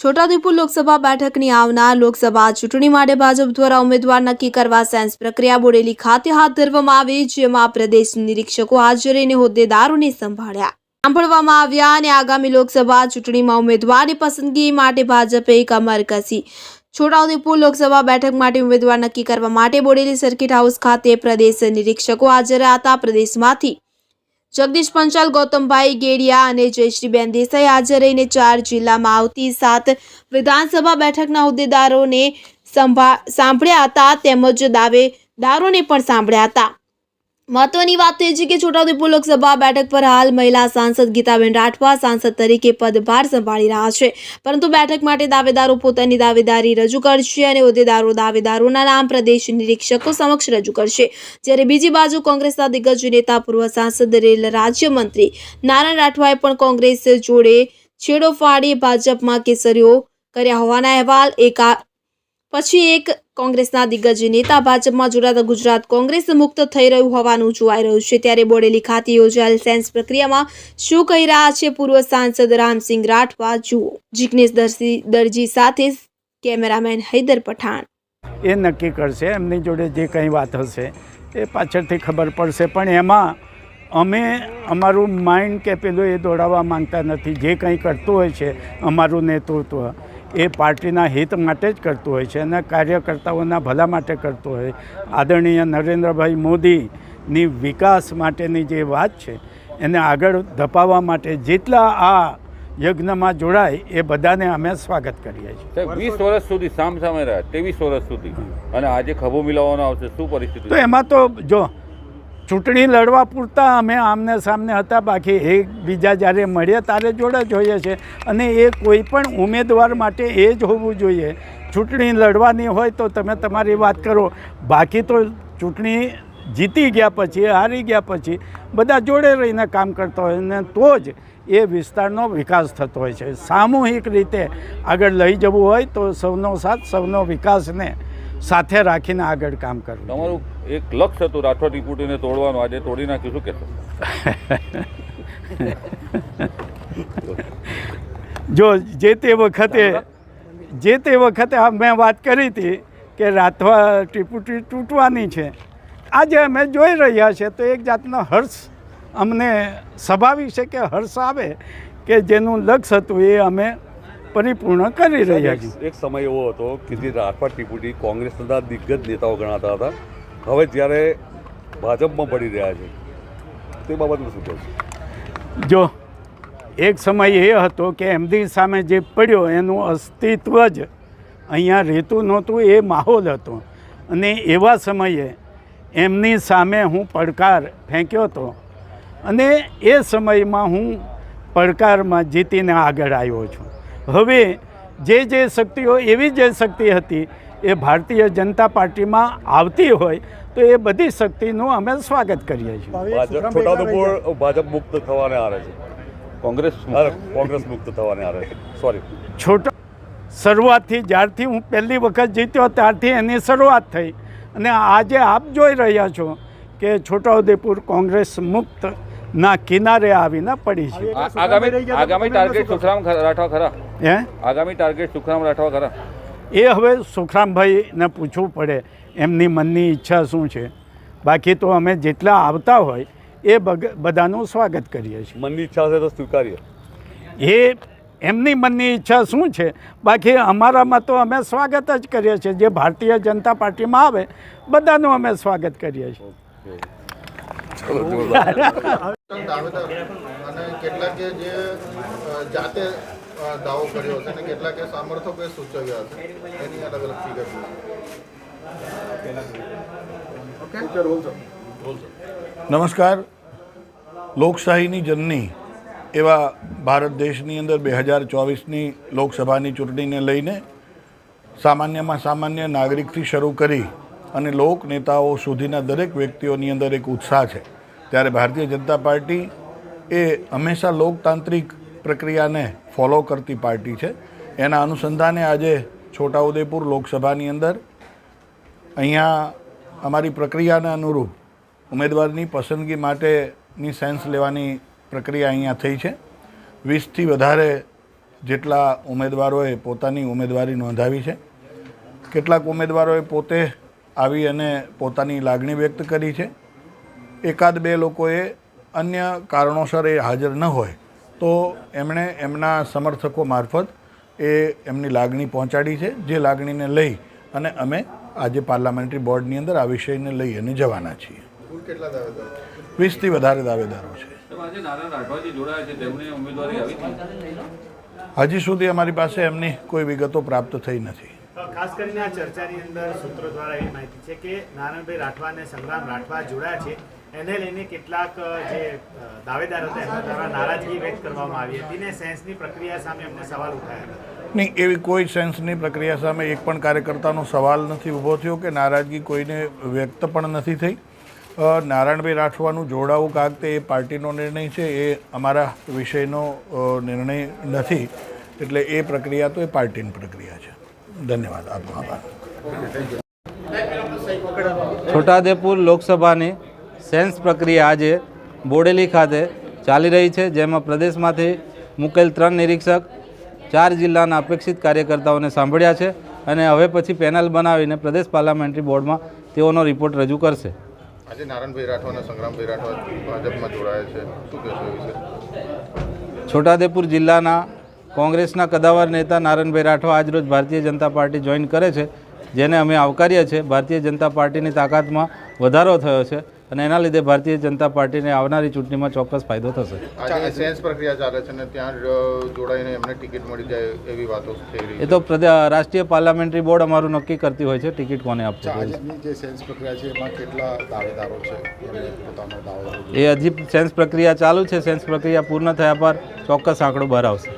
છોટાઉદેપુર લોકસભા બેઠકની આવનાર લોકસભા ચૂંટણી માટે ભાજપ દ્વારા ઉમેદવાર નક્કી કરવા સેન્સ પ્રક્રિયા બોડેલી ખાતે હાથ ધરવામાં આવી, જેમાં પ્રદેશ નિરીક્ષકો હાજર રહીને હોદ્દેદારોને સંભાળ્યા. સાંભળવામાં આવ્યા અને આગામી લોકસભા ચૂંટણીમાં ઉમેદવારની પસંદગી માટે ભાજપે કમર કસી. છોટાઉદેપુર લોકસભા બેઠક માટે ઉમેદવાર નક્કી કરવા માટે બોડેલી સર્કિટ હાઉસ ખાતે પ્રદેશ નિરીક્ષકો હાજર હતા. પ્રદેશમાંથી જગદીશ પંચાલ, ગૌતમભાઈ ગેડિયા અને જયશ્રીબેન દેસાઈ હાજર રહીને ચાર જિલ્લામાં આવતી સાત વિધાનસભા બેઠકના હોદ્દેદારોને સંભા, સાંભળ્યા હતા તેમજ દાવેદારોને પણ સાંભળ્યા હતા. મહત્વની વાત એ છે કે છોટાઉદેપુર લોકસભા બેઠક પર હાલ મહિલા સાંસદ ગીતાબેન રાઠવા સાંસદ તરીકે પદભાર સંભાળી રહ્યા છે. પરંતુ બેઠક માટે દાવેદારો પોતાની દાવેદારી રજૂ કરશે અને હોદ્દેદારો દાવેદારોના નામ પ્રદેશ નિરીક્ષકો સમક્ષ રજૂ કરશે. જ્યારે બીજી બાજુ કોંગ્રેસના દિગ્ગજ નેતા પૂર્વ સાંસદ રેલ રાજ્યમંત્રી નારાયણ રાઠવાએ પણ કોંગ્રેસ જોડે છેડો ફાડી ભાજપમાં કેસરીઓ કર્યા હોવાના અહેવાલ. એક પછી એક કોંગ્રેસના દિગ્ગજ નેતા ભાજપમાં જોડાતા ગુજરાત કોંગ્રેસ મુક્ત થઈ રહ્યું હોવાનું જોવાઈ રહ્યું છે. ત્યારે બોડેલી ખાતે યોજાયેલ સેન્સ પ્રક્રિયામાં શું કહી રહ્યા છે પૂર્વ સાંસદ રામસિંહ રાઠવા? જુઓ. જિગ્નેશ દરજી સાથે કેમેરામેન હૈદર પઠાણ. એ નક્કી કરશે, એમની જોડે જે કંઈ વાત હશે એ પાછળથી ખબર પડશે. પણ એમાં અમે અમારું માઇન્ડ કે પેલું એ દોડાવવા માંગતા નથી. જે કંઈ કરતું હોય છે, અમારું નેતૃત્વ. એ પાર્ટીના હિત માટે જ કરતું હોય છે અને કાર્યકર્તાઓના ભલા માટે કરતું હોય. આદરણીય નરેન્દ્રભાઈ મોદીની વિકાસ માટેની જે વાત છે એને આગળ ધપાવવા માટે જેટલા આ યજ્ઞમાં જોડાય એ બધાને અમે સ્વાગત કરીએ છીએ. વીસ વર્ષ સુધી સામ સામે રહ્યા ત્રેવીસ વર્ષ સુધી. અને આજે ખભો મિલાવવાનો આવશે શું પરિસ્થિતિ? તો એમાં તો જો ચૂંટણી લડવા પૂરતા અમે આમને સામને હતા, બાકી એકબીજા જ્યારે મળીએ ત્યારે જોડે જોઈએ છે. અને એ કોઈ પણ ઉમેદવાર માટે એ જ હોવું જોઈએ. ચૂંટણી લડવાની હોય તો તમે તમારી વાત કરો. બાકી તો ચૂંટણી જીતી ગયા પછી, હારી ગયા પછી બધા જોડે રહીને કામ કરતા હોય અને તો જ એ વિસ્તારનો વિકાસ થતો હોય છે. સામૂહિક રીતે આગળ લઈ જવું હોય તો સૌનો સાથ, સૌનો વિકાસને સાથે રાખીને આગળ કામ કરવું તમારું એક લક્ષ્ય હતું રાઠોડ ટીપુટીને તોડવાનું. આજે તોડી નાખ્યું. શું કહેશો? જો જે તે વખતે જે તે વખતે મેં વાત કરી હતી કે રાથવા ટીપુટી તૂટવાની છે. આજે અમે જોઈ રહ્યા છે તો એક જાતનો હર્ષ અમને સ્વાભાવિક છે કે હર્ષ આવે કે જેનું લક્ષ્ય હતું એ અમે પરિપૂર્ણ કરી રહ્યા છીએ એક સમય એવો હતો કે જે રાઠવા ટીપુટી કોંગ્રેસના દિગ્ગજ નેતાઓ ગણાતા હતા. હવે જ્યારે ભાજપમાં પડી રહ્યા છે તે બાબતમાં શું કહેશો? જો એક સમય એ હતો કે એમની સામે જે પડ્યો એનું અસ્તિત્વ જ અહીંયા રહેતું નહોતું એ માહોલ હતો. અને એવા સમયે એમની સામે હું પડકાર ફેંક્યો હતો. અને એ સમયમાં હું પડકારમાં જીતીને આગળ આવ્યો છું. હવે જે જે શક્તિઓ એવી જે શક્તિ હતી એ ભારતીય જનતા પાર્ટીમાં આવતી હોય તો એ બધી શક્તિનું અમે સ્વાગત કરીએ છીએ. ભાજપ મુક્ત થવાને આવે છે. કોંગ્રેસ કોંગ્રેસ મુક્ત થવાને આવે છે. સોરી છોટા શરૂઆતથી જ્યારથી હું પહેલી વખત જીત્યો ત્યારથી એની શરૂઆત થઈ. અને આજે આપ જોઈ રહ્યા છો કે છોટાઉદેપુર કોંગ્રેસ મુક્ત ના કિનારે આવીને પડી છે. આગામી આગામી ટાર્ગેટ સુખરામ રાઠવા ખરા? હે? આગામી ટાર્ગેટ સુખરામ રાઠવા ખરા? એ હવે સુખરામભાઈને પૂછવું પડે. એમની મનની ઈચ્છા શું છે? બાકી તો અમે જેટલા આવતા હોય એ બગ- બધાનું સ્વાગત કરીએ છીએ. મનની ઈચ્છા હશે તો સ્વીકારીએ. એ એમની મનની ઈચ્છા શું છે? બાકી અમારામાં તો અમે સ્વાગત જ કરીએ છીએ. જે ભારતીય જનતા પાર્ટીમાં આવે બધાનું અમે સ્વાગત કરીએ છીએ. દાવેદાર અને કેટલાકે જે જાતે દાવો કર્યો હશે અને કેટલાકે સમર્થકોએ સૂચવ્યા હશે. એની અલગ અલગ ફિગર નમસ્કાર. લોકશાહીની જનની એવા ભારત દેશની અંદર બે હજાર ચોવીસની લોકસભાની ચૂંટણીને લઈને સામાન્યમાં સામાન્ય નાગરિકથી શરૂ કરી અને લોક નેતાઓ સુધીના દરેક વ્યક્તિઓની અંદર એક ઉત્સાહ છે. ત્યારે ભારતીય જનતા પાર્ટી એ હંમેશા લોકતાંત્રિક પ્રક્રિયાને ફોલો કરતી પાર્ટી છે. એના અનુસંધાને આજે છોટાઉદેપુર લોકસભાની અંદર અહીંયા અમારી પ્રક્રિયાને અનુરૂપ ઉમેદવારની પસંદગી માટેની સેન્સ લેવાની પ્રક્રિયા અહીંયા થઈ છે. વીસથી વધારે જેટલા ઉમેદવારોએ પોતાની ઉમેદવારી નોંધાવી છે. કેટલાક ઉમેદવારોએ પોતે આવી અને પોતાની લાગણી વ્યક્ત કરી છે. એકાદ બે લોકોએ અન્ય કારણોસર એ હાજર ન હોય તો એમણે એમના સમર્થકો મારફત એ એમની લાગણી પહોંચાડી છે જે લાગણીને લઈ અને અમે આજે પાર્લામેન્ટરી બોર્ડની અંદર આ વિષયને લઈ અને જવાના છીએ. કુલ કેટલા દાવેદાર? વીસથી વધારે દાવેદારો છે. આજે નારાયણ રાઠવાજી જોડાયા છે તેમની ઉમેદવારી આવી હતી હજી સુધી અમારી પાસે એમની કોઈ વિગતો પ્રાપ્ત થઈ નથી. ખાસ કરીને આ ચર્ચાની અંદર સૂત્રો દ્વારા એ માહિતી છે કે નારાયણભાઈ રાઠવા અને સંગ્રામ રાઠવા જોડાયા છે. એને લઈને કેટલાક જે દાવેદાર હતા એમના દ્વારા નારાજગી વ્યક્ત કરવામાં આવી હતી ને સેન્સની પ્રક્રિયા સામે એમને સવાલ ઉઠાયા હતા. નહીં એવી કોઈ સેન્સની પ્રક્રિયા સામે એક પણ કાર્યકર્તાનો સવાલ નથી ઊભો થયો કે નારાજગી કોઈને વ્યક્ત પણ નથી થઈ? નારાયણભાઈ રાઠવાનું જોડાવું કાંક તે એ પાર્ટીનો નિર્ણય છે એ અમારા વિષયનો નિર્ણય નથી. એટલે એ પ્રક્રિયા તો એ પાર્ટીની પ્રક્રિયા છે. ધન્યવાદ આપનો આભાર. છોટાદેપુર લોકસભાની સેન્સ પ્રક્રિયા આજે બોડેલી ખાતે ચાલી રહી છે જેમાં પ્રદેશમાંથી મુકેલ ત્રણ નિરીક્ષક ચાર જિલ્લાના અપેક્ષિત કાર્યકર્તાઓને સાંભળ્યા છે અને હવે પછી પેનલ બનાવીને પ્રદેશ પાર્લામેન્ટરી બોર્ડમાં તેઓનો રિપોર્ટ રજૂ કરશે. આજે નારાયણભાઈ રાઠવા અને સંગ્રામભાઈ રાઠવા ભાજપમાં જોડાયા છે. શું કહેશો વિશે? છોટાદેપુર જિલ્લાના કોંગ્રેસના કદાવર નેતા નારાયણભાઈ રાઠવા આજરોજ ભારતીય જનતા પાર્ટી જોઈન કરે છે જેને અમે આવકારીએ છીએ ભારતીય જનતા પાર્ટીની તાકાતમાં વધારો થયો છે. અને એના લીધે ભારતીય જનતા પાર્ટીને આવનારી ચૂંટણીમાં ચોક્કસ ફાયદો થશે. સેન્સ પ્રક્રિયા ચાલે છે અને ત્યાં જોડાઈને એમને ટિકિટ મળી જાય એવી વાતો થઈ રહી એ તો રાષ્ટ્રીય પાર્લામેન્ટરી બોર્ડ અમારું નક્કી કરતી હોય છે ટિકિટ કોને આપશે? જે સેન્સ પ્રક્રિયા છે એમાં કેટલા દાવેદારો છે? એમને પોતાનો દાવો એ હજી સેન્સ પ્રક્રિયા ચાલુ છે સેન્સ પ્રક્રિયા પૂર્ણ થયા પર ચોક્કસ આંકડો બહાર આવશે.